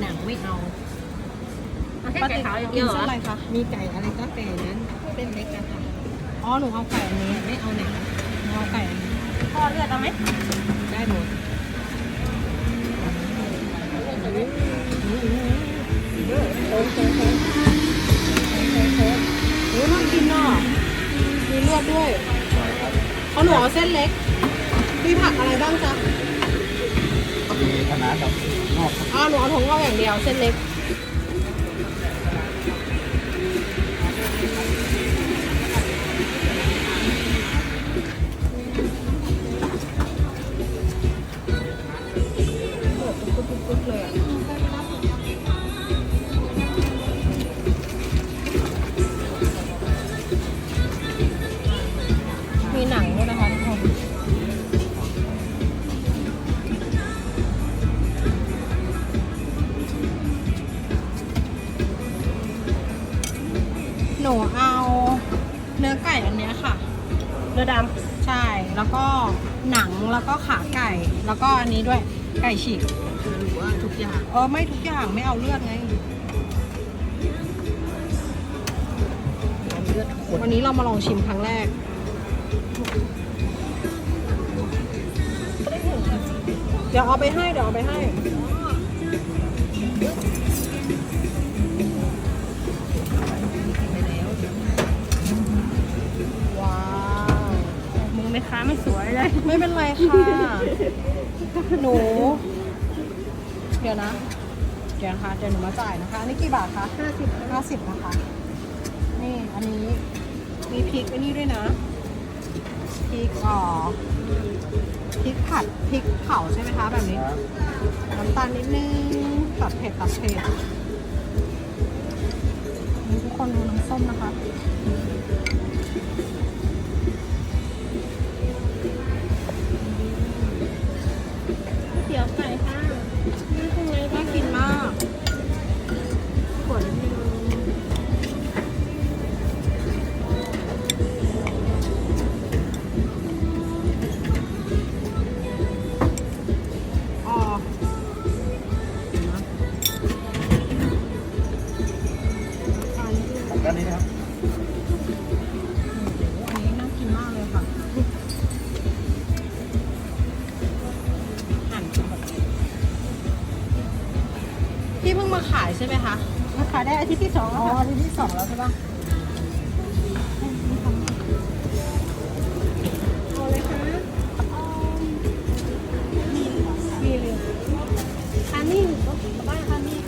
หนังไม่เอาเอาแค่ไก่ขาวอย่างเดียวเหรเส้นออะไรคะ มีไก่อะไรก็แต่นั้นเส้นเล็กอะค่ะ อ๋อ หนูเอาไก่อันนี้ ไม่เอาหนังหนูเอาไก่อันนี้พ่อเลือดเอาไหมได้หมดโค้งโค้งโค้งโค้งโค้งโอ้น่ากินอะมีเลือดด้วยเขาหนูเอาเส้นเล็กมีผักอะไรบ้างจ๊ะ มีคณะกับงอกอ๋อหนูเอาถุงงอกอย่างเดียวเส้นเล็ก หนูเอาเนื้อไก่อันเนี้ยค่ะ เนื้อดใช่ แล้วก็หนังแล้วก็ขาไก่ แล้วก็อันนี้ด้วยไก่ฉีกำหรือว่าทุกอย่างเออไม่ทุกอย่างไม่เอาเลือดไงเลือดขนวันนี้เรามาลองชิมครั้งแรก เดี๋ยวเอาไปให้ เดี๋ยวเอาไปให้ มือแม่ค้าไม่สวยเลย ไม่เป็นไรค่ะ หนู เดี๋ยวนะ เดี๋ยวนะคะเดี๋ยวหนูมาจ่ายนะคะอันนี้กี่บาทคะห้าสิบห้าสิบนะคะ นี่อันนี้มีพริกไอ้นี่ด้วยนะ พริกอ๋อพริกผัดพริกเผาใช่ไหมคะแบบนี้ น้ำตาลนิดนึงตัดเผ็ดตัดเผ็ดนี่ทุกคนดูน้ำส้มนะคะ อันนี้น่ากินมากเลยค่ะหั่นแบบพี่เพิ่งมาขายใช่ไหมคะ มาขายได้อาทิตย์ที่สองอ๋แล้อวค่ะ ที่ที่สองแล้วใช่ปะอะไรคะมีเหลือมีเหลือคันนี่ก็บ้านคันนี่